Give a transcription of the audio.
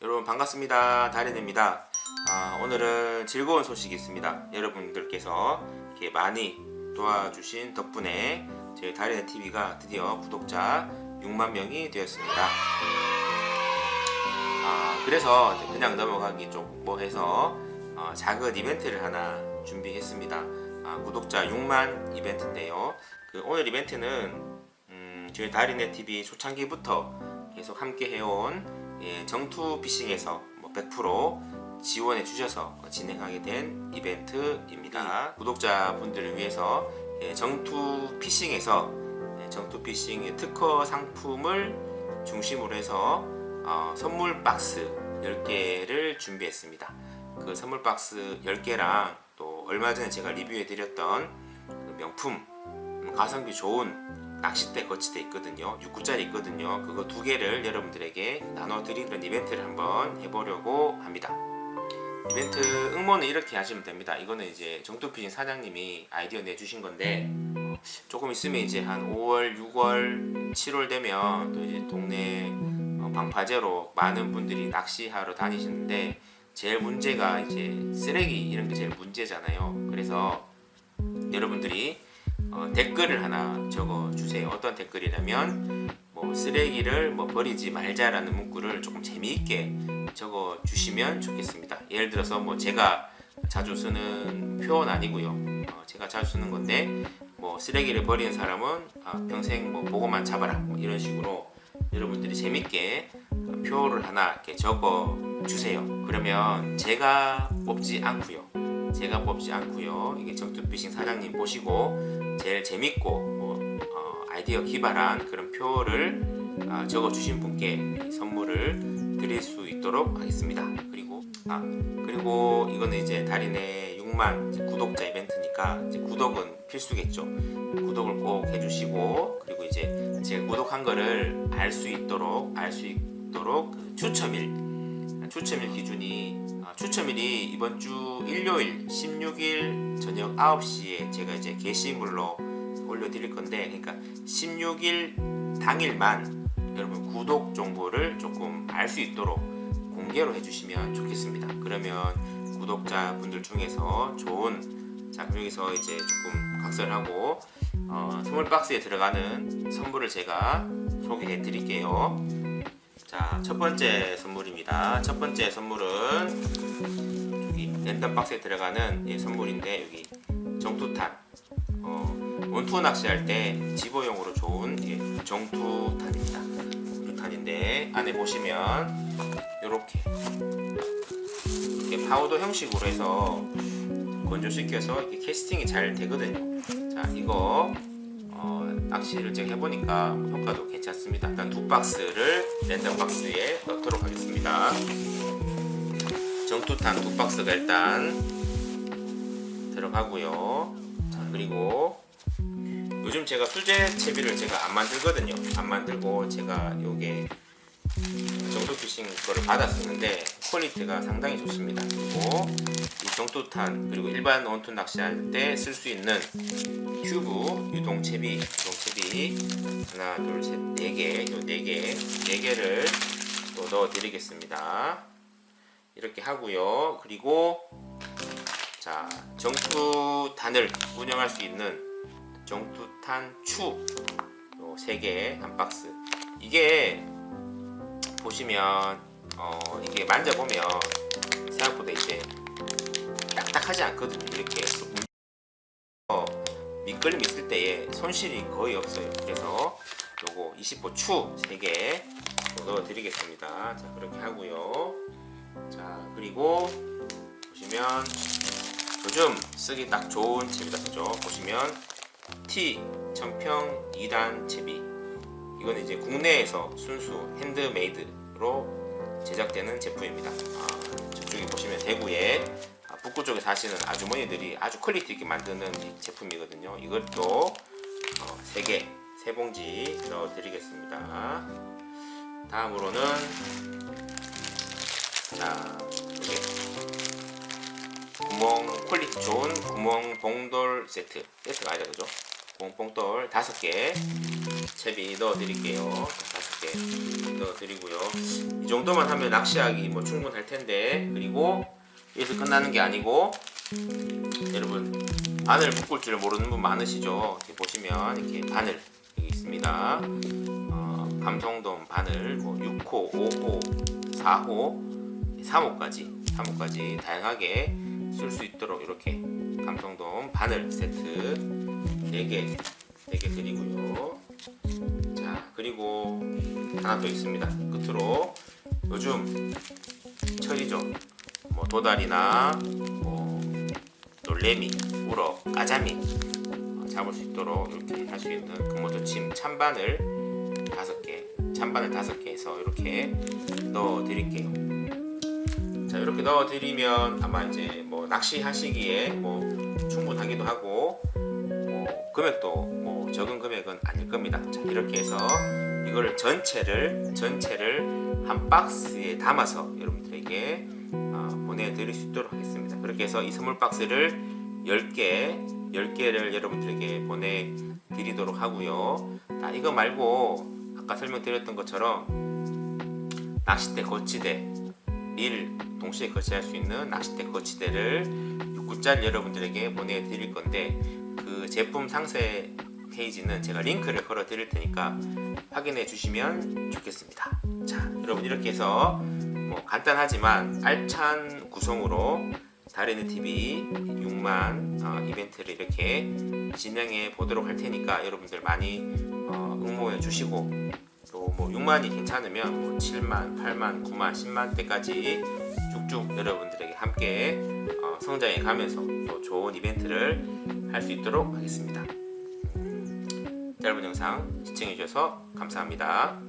여러분 반갑습니다. 다린입니다. 아, 오늘은 즐거운 소식이 있습니다. 여러분들께서 이렇게 많이 도와주신 덕분에 저희 다린의 TV가 드디어 구독자 6만 명이 되었습니다. 아, 그래서 그냥 넘어가기 좀 뭐해서 어, 작은 이벤트를 하나 준비했습니다. 아, 구독자 6만 이벤트인데요. 그 오늘 이벤트는 음, 저희 다린의 TV 초창기부터 계속 함께 해온 예, 정투 피싱에서 뭐 100% 지원해 주셔서 진행하게 된 이벤트입니다. 구독자분들을 위해서 예, 정투 피싱에서 예, 정투 피싱 특허 상품을 중심으로 해서 어, 선물 박스 10개를 준비했습니다. 그 선물 박스 10개랑 또 얼마 전에 제가 리뷰해 드렸던 그 명품 음, 가성비 좋은 낚싯대 거치대 있거든요. 6구짜리 있거든요. 그거 두 개를 여러분들에게 나눠 드리는 이벤트를 한번 해보려고 합니다. 이벤트 응모는 이렇게 하시면 됩니다. 이거는 이제 정토피신 사장님이 아이디어 내주신 건데 어, 조금 있으면 이제 한 5월, 6월, 7월 되면 또 이제 동네 어, 방파제로 많은 분들이 낚시하러 다니시는데 제일 문제가 이제 쓰레기 이런 게 제일 문제잖아요. 그래서 여러분들이 어, 댓글을 하나 적어 주세요. 어떤 댓글이냐면 뭐 쓰레기를 뭐 버리지 말자라는 문구를 조금 재미있게 적어 주시면 좋겠습니다. 예를 들어서 뭐 제가 자주 쓰는 표현 아니고요. 어, 제가 자주 쓰는 건데 뭐 쓰레기를 버리는 사람은 아, 평생 뭐 보고만 잡아라 뭐 이런 식으로 여러분들이 재밌게 어, 표를 하나 이렇게 적어 주세요. 그러면 제가 뽑지 않고요. 제가 뽑지 않고요. 이게 정투피싱 사장님 보시고 제일 재밌고 뭐, 어, 아이디어 기발한 그런 표를 아, 적어 주신 분께 이 선물을 드릴 수 있도록 하겠습니다. 그리고 아 그리고 이거는 이제 달인의 6만 이제 구독자 이벤트니까 구독은 필수겠죠. 구독을 꼭 해주시고 그리고 이제 제가 구독한 거를 알 수 있도록 알 수 있도록 그 추첨일 추첨일 기준이 아, 추첨일이 이번 주 일요일 16일 저녁 9시에 제가 이제 게시물로 올려드릴 건데 그러니까 16일 당일만 여러분 구독 정보를 조금 알 수 있도록 공개로 해주시면 좋겠습니다. 그러면 구독자분들 중에서 좋은 여기서 이제 조금 각설하고 어, 선물 박스에 들어가는 선물을 제가 소개해 드릴게요. 자, 첫 번째 선물입니다. 첫 번째 선물은 여기 랜덤 박스에 들어가는 이 선물인데 여기 정투탄. 어, 원투어 낚시할 때 집어용으로 좋은 예, 정투탄입니다. 정투탄인데 안에 보시면 이렇게 파우더 형식으로 해서 건조시켜서 이렇게 캐스팅이 잘 되거든요. 자, 이거 어, 낚시를 제가 해보니까 효과도 괜찮습니다. 일단 두 박스를 랜덤 박스에 넣도록 하겠습니다. 정투탄 두 박스가 일단 들어가고요. 자 그리고 요즘 제가 수제 채비를 제가 안 만들거든요. 안 만들고 제가 요게 정토 피싱 거를 받았었는데 퀄리티가 상당히 좋습니다. 그리고 이 정토탄 그리고 일반 원투 낚시할 때 쓸 수 있는 튜브 유동 채비 유동 채비 하나 둘 셋 네 개, 요 네 개, 네 개를 또 넣어 드리겠습니다. 이렇게 하고요. 그리고 자 정투탄을 운영할 수 있는 정투탄 추요세개 한 박스. 이게 보시면 어 이게 만져보면 생각보다 이제 딱딱하지 않거든요. 이렇게 좀 어, 미끌림 있을 때에 손실이 거의 없어요. 그래서 요거 20호 추 3개 넣어 드리겠습니다. 자, 그렇게 하고요. 자, 그리고 보시면 요즘 쓰기 딱 좋은 채비다 그죠? 보시면 T 천평 2단 채비. 이거는 이제 국내에서 순수 핸드메이드로 제작되는 제품입니다. 아, 저쪽에 보시면 대구에 아, 북구 쪽에 사시는 아주머니들이 아주 퀄리티 있게 만드는 이 제품이거든요. 이것도 어, 3개, 3봉지 넣어 드리겠습니다. 다음으로는 자, 이게 구멍 퀄리티 좋은 구멍 봉돌 세트 세트가 아니라 그죠? 구멍 봉돌 5개 채비 넣어 드릴게요. 5개 이렇게 넣어 드리고요. 이 정도만 하면 낚시하기 뭐 충분할 텐데 그리고 여기서 끝나는 게 아니고 여러분 바늘 묶을 줄 모르는 분 많으시죠? 이렇게 보시면 이렇게 바늘 여기 있습니다. 어, 감성돔 바늘 뭐 6호, 5호, 4호, 3호까지 3호까지 다양하게 쓸 수 있도록 이렇게 감성돔 바늘 세트 4개 4개 드리고요. 자 그리고 하나 더 있습니다. 끝으로 요즘 철이죠. 뭐 도다리나 뭐 놀래미, 우럭, 까자미 어, 잡을 수 있도록 이렇게 할 수 있는 금모도 침 찬바늘 다섯 개, 찬바늘 다섯 개 해서 이렇게 넣어 드릴게요. 자 이렇게 넣어 드리면 아마 이제 뭐 낚시 하시기에 뭐 충분하기도 하고 뭐 금액도 뭐 적은 금액은 아닐 겁니다. 자 이렇게 해서 이거를 전체를 전체를 한 박스에 담아서 여러분들에게 어, 보내드릴 수 있도록 하겠습니다. 그렇게 해서 이 선물 박스를 10개, 10개를 여러분들에게 보내드리도록 하고요. 자, 이거 말고 아까 설명드렸던 것처럼 낚싯대 거치대, 릴 동시에 거치할 수 있는 낚싯대 거치대를 6구짜리 여러분들에게 보내드릴 건데 그 제품 상세 페이지는 제가 링크를 걸어 드릴 테니까 확인해 주시면 좋겠습니다. 자, 여러분 이렇게 해서 뭐 간단하지만 알찬 구성으로 다리는 TV 6만 어, 이벤트를 이렇게 진행해 보도록 할 테니까 여러분들 많이 어, 응모해 주시고 또 뭐 6만이 괜찮으면 뭐 7만, 8만, 9만, 10만 때까지 쭉쭉 여러분들에게 함께 어, 성장해 가면서 또 좋은 이벤트를 할 수 있도록 하겠습니다. 짧은 영상 시청해 주셔서 감사합니다.